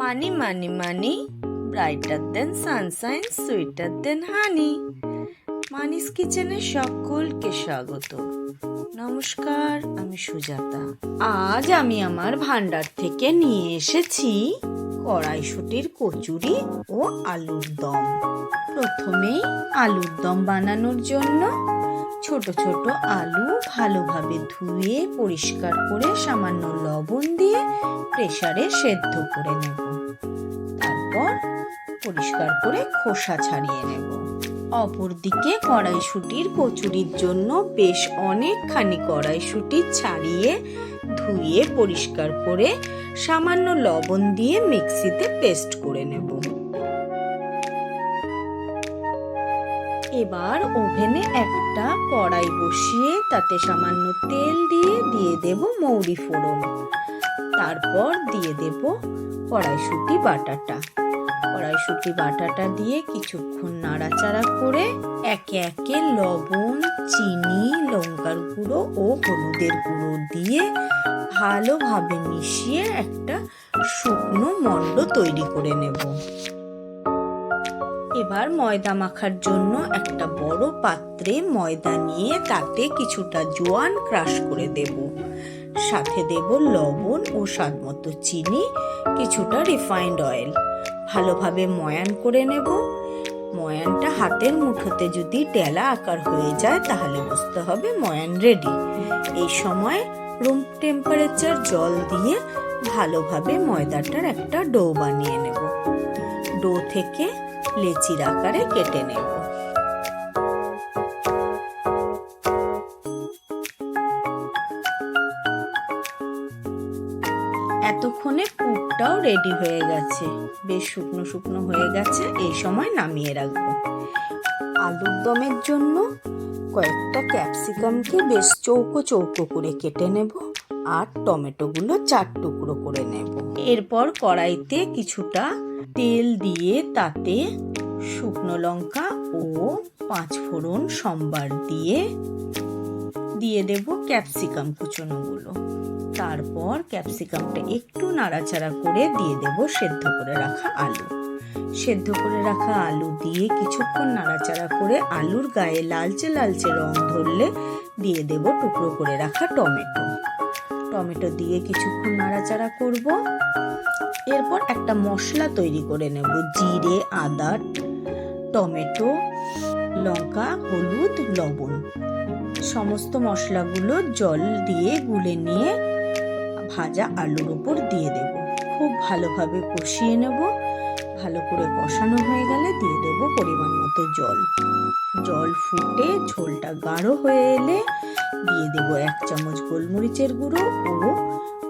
Money money money brighter than sunshine sweeter than honey Money's কিচেনে সকলকে স্বাগত। নমস্কার, আমি সুজাতা। আজ আমি আমার ভান্ডার থেকে নিয়ে এসেছি কড়াইশুটির কচুরি ও আলুর দম। প্রথমেই আলুর দম বানানোর জন্য ছোট ছোট আলু ভালোভাবে ধুয়ে, পরিষ্কার করে, সামান্য লবণ দিয়ে প্রেসারে সেদ্ধ করে নেব। তারপর পরিষ্কার করে খোসা ছাড়িয়ে নেব। অপরদিকে কড়াইশুটির কচুরির জন্য বেশ অনেকখানি কড়াইশুটি ছাড়িয়ে, ধুয়ে, পরিষ্কার করে, সামান্য লবণ দিয়ে মিক্সিতে পেস্ট করে নেব। এবার ওভেনে একটা কড়াই বসিয়ে তাতে সামান্য তেল দিয়ে দিয়ে দেব মৌরি ফোড়ন। তারপর দিয়ে দেব কড়াইশুটি বাটাটা। কড়াইশুটি বাটাটা দিয়ে কিছুক্ষণ নাড়াচাড়া করে একে একে লবণ, চিনি, লঙ্কার গুঁড়ো ও হলুদের গুঁড়ো দিয়ে ভালোভাবে মিশিয়ে একটা শুকনো মণ্ড তৈরি করে নেব। এবার ময়দা মাখার জন্য একটা বড় পাত্রে ময়দা নিয়ে তাতে কিছুটা জোয়ান ক্রাশ করে দেব। সাথে দেব লবণ ও স্বাদমতো চিনি, কিছুটা রিফাইন্ড অয়েল। ভালোভাবে ময়ান করে নেব। ময়ানটা হাতের মুঠোতে যদি ডেলা আকার হয়ে যায়, তাহলে বুঝতে হবে ময়ান রেডি এই সময় রুম টেম্পারেচার জল দিয়ে ভালোভাবে ময়দাটার একটা ডো বানিয়ে নেব। ডো থেকে লেচির আকারে কেটে নেব। এতক্ষণে পুরটাও রেডি হয়ে গেছে। বেশ শুকনো শুকনো হয়ে গেছে, এই সময় নামিয়ে রাখব। আলুর দমের জন্য কয়েকটা ক্যাপসিকামকে বেশ চৌকো চৌকো করে কেটে নেব আর টমেটোগুলো চার টুকরো করে নেব। এরপর কড়াইতে কিছুটা তেল দিয়ে তাতে শুকনো লঙ্কা ও পাঁচ ফোড়ন সম্বার দিয়ে দিয়ে দেব ক্যাপসিকাম কুচনোগুলো। তারপর ক্যাপসিকামটা একটু নাড়াচাড়া করে দিয়ে দেব সেদ্ধ করে রাখা আলু। সেদ্ধ করে রাখা আলু দিয়ে কিছুক্ষণ নাড়াচাড়া করে আলুর গায়ে লালচে লালচে রং ধরলে দিয়ে দেব টুকরো করে রাখা টমেটো। টমেটো দিয়ে কিছুক্ষণ নাড়াচাড়া করব। এরপর একটা মশলা তৈরি করে নেব। জিরে, আদা, টমেটো, লঙ্কা, হলুদ, লবণ। সমস্ত মশলাগুলো জল দিয়ে গুলে নিয়ে ভাজা আলুর উপর দিয়ে দেব। খুব ভালোভাবে কষিয়ে নেব। ভালো করে কষানো হয়ে গেলে দিয়ে দেবো পরিমাণ মতো জল। জল ফুটে ঝোলটা গাঢ় হয়ে এলে দিয়ে দেবো এক চামচ গোলমরিচের গুঁড়ো ও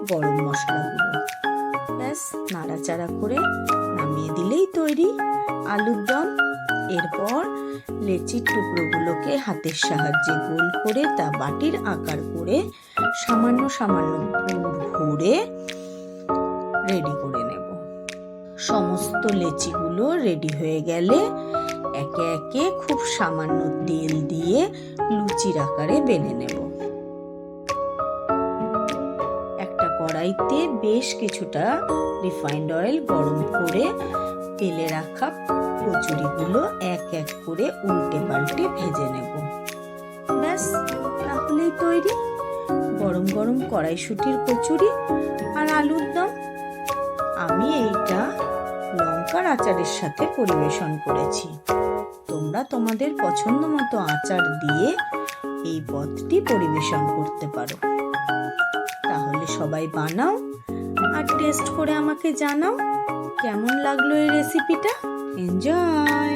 গরম মশলা গুঁড়ো। ব্যাস, নাড়াচাড়া করে নামিয়ে দিলেই তৈরি আলুর দম। এরপর লেচির টুকরোগুলোকে হাতের সাহায্যে গোল করে তা বাটির আকার করে সামান্য সামান্য ভরে রেডি করে সমস্ত লেচিগুলো রেডি হয়ে গেলে একে একে খুব সামান্য তেল দিয়ে লুচির আকারে বেলে নেব। একটা কড়াইতে বেশ কিছুটা রিফাইন্ড অয়েল গরম করে তেলে রাখা কচুরিগুলো এক এক করে উল্টে পাল্টে ভেজে নেব। ব্যাস, তাহলেই তৈরি। গরম গরম কড়াইশুটির কচুরি আর আলুর দম। আমি এইটা লঙ্কার আচারের সাথে পরিবেশন করেছি। তোমরা তোমাদের পছন্দ মতো আচার দিয়ে এই পদটি পরিবেশন করতে পারো। তাহলে সবাই বানাও আর টেস্ট করে আমাকে জানাও। কেমন লাগল এই রেসিপিটা এনজয়